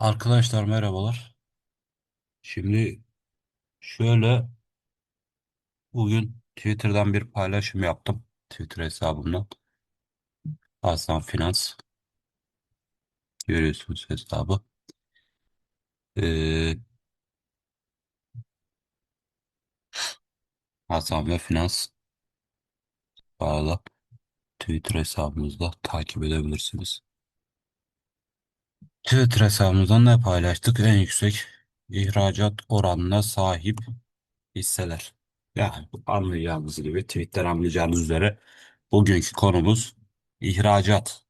Arkadaşlar merhabalar. Şimdi şöyle bugün Twitter'dan bir paylaşım yaptım. Twitter hesabımdan. Hasan Finans görüyorsunuz hesabı. Ee, Hasan ve Finans bağlı Twitter hesabımızda takip edebilirsiniz. Twitter hesabımızdan ne paylaştık? En yüksek ihracat oranına sahip hisseler. Yani anlayacağınız gibi Twitter anlayacağınız üzere bugünkü konumuz ihracat.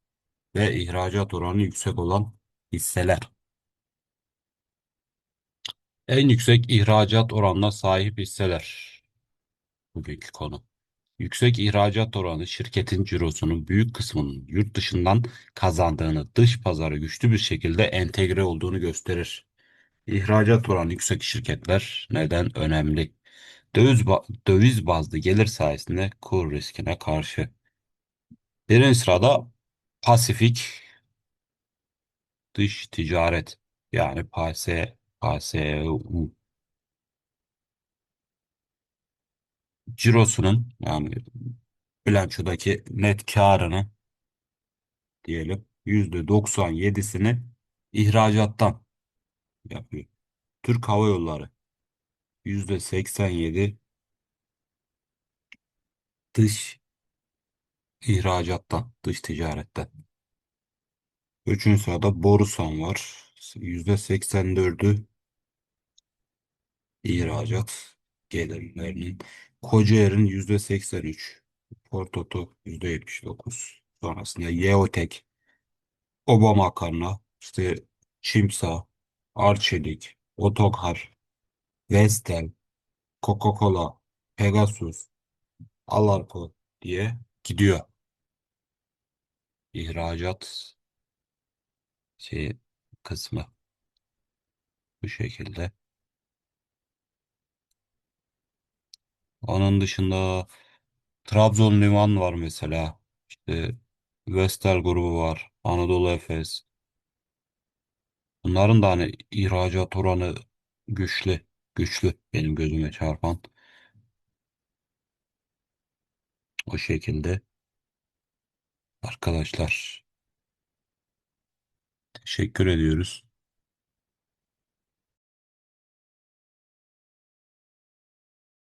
ve ihracat oranı yüksek olan hisseler. En yüksek ihracat oranına sahip hisseler. Bugünkü konu. Yüksek ihracat oranı şirketin cirosunun büyük kısmının yurt dışından kazandığını dış pazara güçlü bir şekilde entegre olduğunu gösterir. İhracat oranı yüksek şirketler neden önemli? Döviz, ba- döviz bazlı gelir sayesinde kur riskine karşı. Birinci sırada Pasifik dış ticaret yani PASE, PASEU cirosunun yani bilançodaki net karını diyelim %97'sini ihracattan yapıyor. Türk Hava Yolları %87 dış ihracattan, dış ticaretten. Üçüncü sırada Borusan var. %84'ü ihracat gelirlerinin. Kocaer'in %83. Portoto %79. Sonrasında Yeotek Oba makarna, işte Çimsa, Arçelik, Otokar, Vestel, Coca-Cola, Pegasus, Alarko diye gidiyor. İhracat şey kısmı bu şekilde. Onun dışında Trabzon Liman var mesela. İşte Vestel grubu var. Anadolu Efes. Bunların da hani ihracat oranı güçlü. Güçlü benim gözüme çarpan. O şekilde. Arkadaşlar teşekkür ediyoruz.